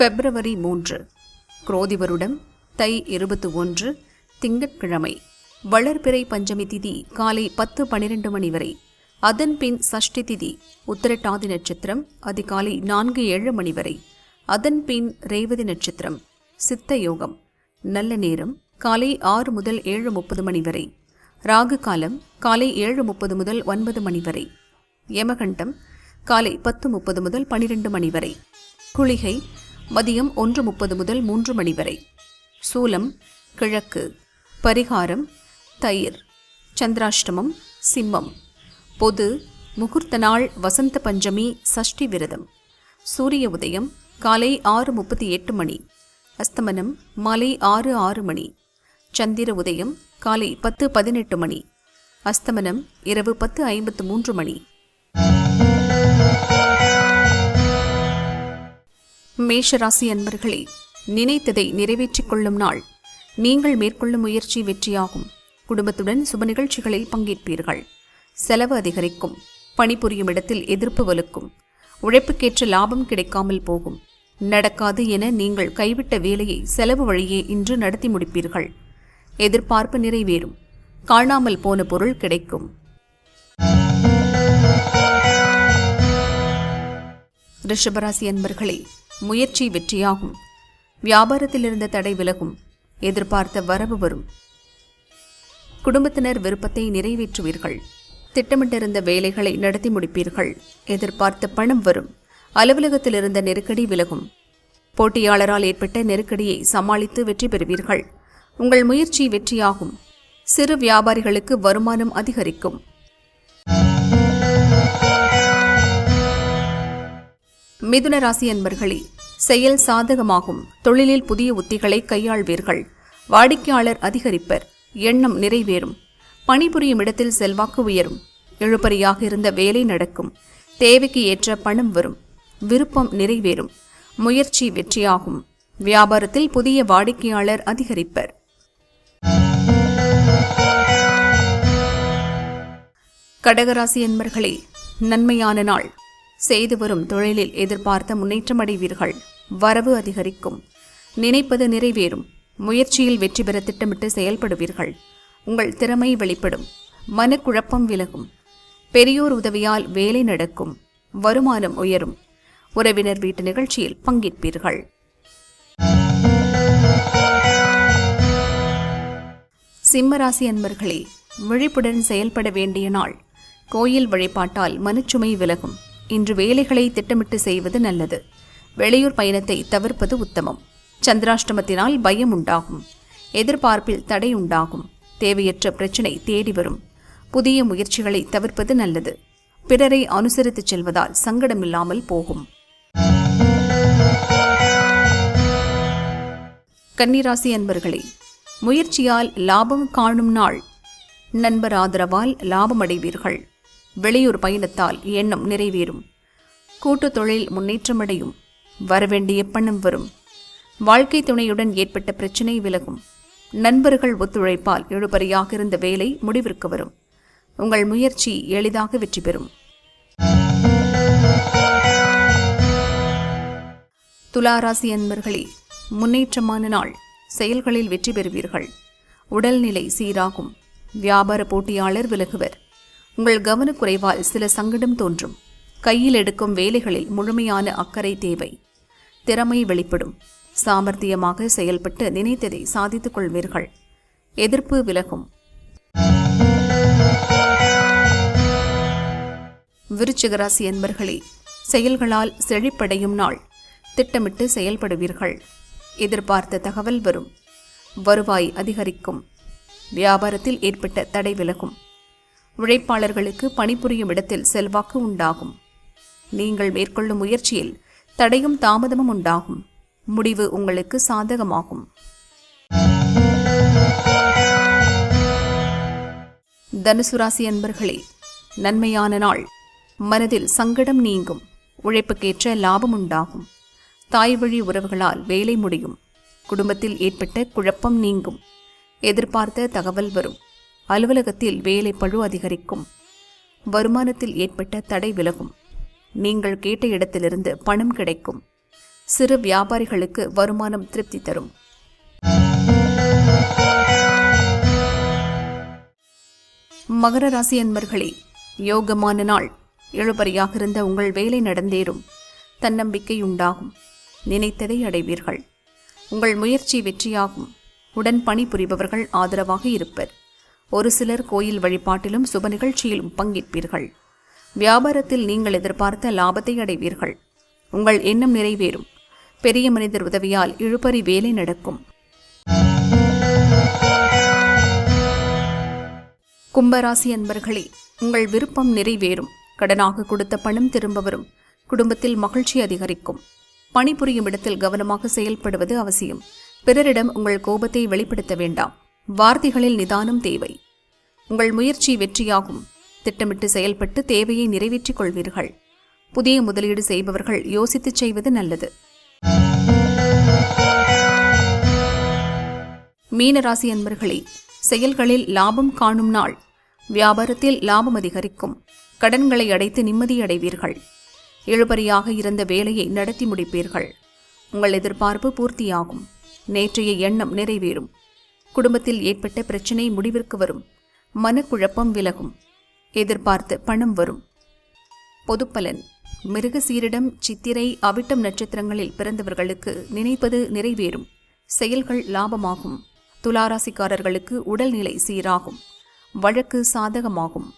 பிப்ரவரி மூன்று குரோதி வருடம் தை இருபத்தி ஒன்று திங்கட்கிழமை வளர்பிறை பஞ்சமி திதி காலை பத்து பனிரெண்டு மணி வரை. அதன் பின் சஷ்டி திதி உத்திரட்டாதி நட்சத்திரம் அதிகாலை நான்கு ஏழு மணி வரை. அதன் பின் ரேவதி நட்சத்திரம் சித்த யோகம். நல்ல நேரம் காலை ஆறு முதல் ஏழு முப்பது மணி வரை. ராகு காலம் காலை ஏழு முப்பது முதல் ஒன்பது மணி வரை. யமகண்டம் காலை பத்து முப்பது முதல் பனிரெண்டு மணி வரை. குளிகை மதியம் ஒன்று முப்பது முதல் மூன்று மணி வரை. சூலம் கிழக்கு. பரிகாரம் தயிர். சந்திராஷ்டமம் சிம்மம். பொது முகூர்த்த நாள் வசந்த பஞ்சமி சஷ்டி விரதம். சூரிய உதயம் காலை ஆறு முப்பத்தி எட்டு மணி. அஸ்தமனம் மாலை ஆறு ஆறு மணி. சந்திர உதயம் காலை பத்து பதினெட்டு மணி. அஸ்தமனம் இரவு பத்து ஐம்பத்து மூன்று மணி. மேஷராசி அன்பர்களே நினைத்ததை நிறைவேற்றிக் கொள்ளும் நாள். நீங்கள் மேற்கொள்ளும் முயற்சி வெற்றியாகும். குடும்பத்துடன் சுப நிகழ்ச்சிகளில் பங்கேற்பீர்கள். செலவு அதிகரிக்கும். பணிபுரியும் இடத்தில் எதிர்ப்பு வலுக்கும். உழைப்புக்கேற்ற லாபம் கிடைக்காமல் போகும். நடக்காது என நீங்கள் கைவிட்ட வேலையை செலவு வழியே இன்று நடத்தி முடிப்பீர்கள். எதிர்பார்ப்பு நிறைவேறும். காணாமல் போன பொருள் கிடைக்கும். ரிஷபராசி அன்பர்களே முயற்சி வெற்றியாகும். வியாபாரத்தில் இருந்த தடை விலகும். எதிர்பார்த்த வரவு வரும். குடும்பத்தினர் விருப்பத்தை நிறைவேற்றுவீர்கள். திட்டமிட்டிருந்த வேலைகளை நடத்தி முடிப்பீர்கள். எதிர்பார்த்த பணம் வரும். அலுவலகத்தில் இருந்த நெருக்கடி விலகும். போட்டியாளரால் ஏற்பட்ட நெருக்கடியை சமாளித்து வெற்றி பெறுவீர்கள். உங்கள் முயற்சி வெற்றியாகும். சிறு வியாபாரிகளுக்கு வருமானம் அதிகரிக்கும். மிதுன ராசி அன்பர்களே செயல் சாதகமாகும். தொழிலில் புதிய உத்திகளை கையாள்வீர்கள். வாடிக்கையாளர் அதிகரிப்பர். எண்ணம் நிறைவேறும். பணிபுரியும் இடத்தில் செல்வாக்கு உயரும். இழுபறியாக இருந்த வேலை நடக்கும். தேவைக்கு ஏற்ற பணம் வரும். விருப்பம் நிறைவேறும். முயற்சி வெற்றியாகும். வியாபாரத்தில் புதிய வாடிக்கையாளர் அதிகரிப்பர். கடகராசி என்பர்களே நன்மையான நாள். செய்து வரும் தொழிலில் எதிர்பார்த்த முன்னேற்றம் அடைவீர்கள் வரவு அதிகரிக்கும். நினைப்பது நிறைவேறும். முயற்சியில் வெற்றி பெற திட்டமிட்டு செயல்படுவீர்கள். உங்கள் திறமை வெளிப்படும். மனக்குழப்பம் விலகும். பெரியோர் உதவியால் வேலை நடக்கும். வருமானம் உயரும். உறவினர் வீட்டு நிகழ்ச்சியில் பங்கேற்பீர்கள். சிம்மராசி அன்பர்களே விழிப்புடன் செயல்பட வேண்டிய நாள். கோயில் வழிபாட்டால் மனச்சுமை விலகும். இன்று வேலைகளை திட்டமிட்டு செய்வது நல்லது. வெளியூர் பயணத்தை தவிர்ப்பது உத்தமம். சந்திராஷ்டமத்தினால் பயம் உண்டாகும். எதிர்பார்ப்பில் தடை உண்டாகும். தேவையற்ற பிரச்சினை தேடி வரும். புதிய முயற்சிகளை தவிர்ப்பது நல்லது. பிறரை அனுசரித்துச் செல்வதால் சங்கடமில்லாமல் போகும். கன்னிராசி அன்பர்களே முயற்சியால் லாபம் காணும் நாள். நண்பர் ஆதரவால் லாபம் அடைவீர்கள் வெளியூர் பயணத்தால் எண்ணம் நிறைவேறும். கூட்டுத் தொழில் முன்னேற்றமடையும். வரவேண்டிய பணம் வரும். வாழ்க்கை துணையுடன் ஏற்பட்ட பிரச்சினை விலகும். நண்பர்கள் ஒத்துழைப்பால் இழுபறியாக இருந்த வேலை முடிவிற்கு வரும். உங்கள் முயற்சி எளிதாக வெற்றி பெறும். துளாராசி அன்பர்களே முன்னேற்றமான நாள். செயல்களில் வெற்றி பெறுவீர்கள். உடல்நிலை சீராகும். வியாபார போட்டியாளர் விலகுவர். உங்கள் கவனக்குறைவால் சில சங்கடம் தோன்றும். கையில் எடுக்கும் வேலைகளில் முழுமையான அக்கறை தேவை. திறமை வெளிப்படும். சாமர்த்தியமாக செயல்பட்டு நினைத்ததை சாதித்துக் கொள்வீர்கள். எதிர்ப்பு விலகும். விருச்சிகராசி என்பர்களே செயல்களால் செழிப்படையும் நாள். திட்டமிட்டு செயல்படுவீர்கள். எதிர்பார்த்த தகவல் வரும். வருவாய் அதிகரிக்கும். வியாபாரத்தில் ஏற்பட்ட தடை விலகும். உழைப்பாளர்களுக்கு பணிபுரியும் இடத்தில் செல்வாக்கு உண்டாகும். நீங்கள் மேற்கொள்ளும் முயற்சியில் தடையும் தாமதமும் உண்டாகும். முடிவு உங்களுக்கு சாதகமாகும். தனுசு ராசி அன்பர்களே நன்மையான நாள். மனதில் சங்கடம் நீங்கும். உழைப்புக்கேற்ற லாபம் உண்டாகும். தாய் வழி உறவுகளால் வேலை முடியும். குடும்பத்தில் ஏற்பட்ட குழப்பம் நீங்கும். எதிர்பார்த்த தகவல் வரும். அலுவலகத்தில் வேலை பழு அதிகரிக்கும். வருமானத்தில் ஏற்பட்ட தடை விலகும். நீங்கள் கேட்ட இடத்திலிருந்து பணம் கிடைக்கும். சிறு வியாபாரிகளுக்கு வருமானம் திருப்தி தரும். மகர ராசி அன்பர்களே யோகமான நாள். இழுபறியாக இருந்த உங்கள் வேலை நடந்தேறும். தன்னம்பிக்கை உண்டாகும். நினைத்ததை அடைவீர்கள். உங்கள் முயற்சி வெற்றியாகும். உடன் பணிபுரிபவர்கள் ஆதரவாக இருப்பர். ஒரு சிலர் கோயில் வழிபாட்டிலும் சுப நிகழ்ச்சியிலும் பங்கேற்பீர்கள். வியாபாரத்தில் நீங்கள் எதிர்பார்த்த லாபத்தை அடைவீர்கள். உங்கள் எண்ணம் நிறைவேறும். பெரிய மனிதர் உதவியால் இழுபறி வேலை நடக்கும். கும்பராசி அன்பர்களே உங்கள் விருப்பம் நிறைவேறும். கடனாக கொடுத்த பணம் திரும்ப வரும் குடும்பத்தில் மகிழ்ச்சி அதிகரிக்கும். பணிபுரியும் இடத்தில் கவனமாக செயல்படுவது அவசியம். பிறரிடம் உங்கள் கோபத்தை வெளிப்படுத்த வேண்டாம். வார்த்தைகளில் நிதானம் தேவை. உங்கள் முயற்சி வெற்றியாகும். திட்டமிட்டு செயல்பட்டு தேவையை நிறைவேற்றிக் கொள்வீர்கள். புதிய முதலீடு செய்பவர்கள் யோசித்துச் செய்வது நல்லது. மீனராசி அன்பர்களே செயல்களில் லாபம் காணும் நாள். வியாபாரத்தில் லாபம் அதிகரிக்கும். கடன்களை அடைத்து நிம்மதியடைவீர்கள் இழுபறியாக இருந்த வேலையை நடத்தி முடிப்பீர்கள். உங்கள் எதிர்பார்ப்பு பூர்த்தியாகும். நேற்றைய எண்ணம் நிறைவேறும். குடும்பத்தில் ஏற்பட்ட பிரச்சனை முடிவிற்கு வரும். மனக்குழப்பம் விலகும். எதிர்பார்த்து பணம் வரும். பொதுப்பலன். மிருகசீரிடம் சித்திரை அவிட்டம் நட்சத்திரங்களில் பிறந்தவர்களுக்கு நினைப்பது நிறைவேறும். செயல்கள் லாபமாகும். துளாராசிக்காரர்களுக்கு உடல்நிலை சீராகும். வழக்கு சாதகமாகும்.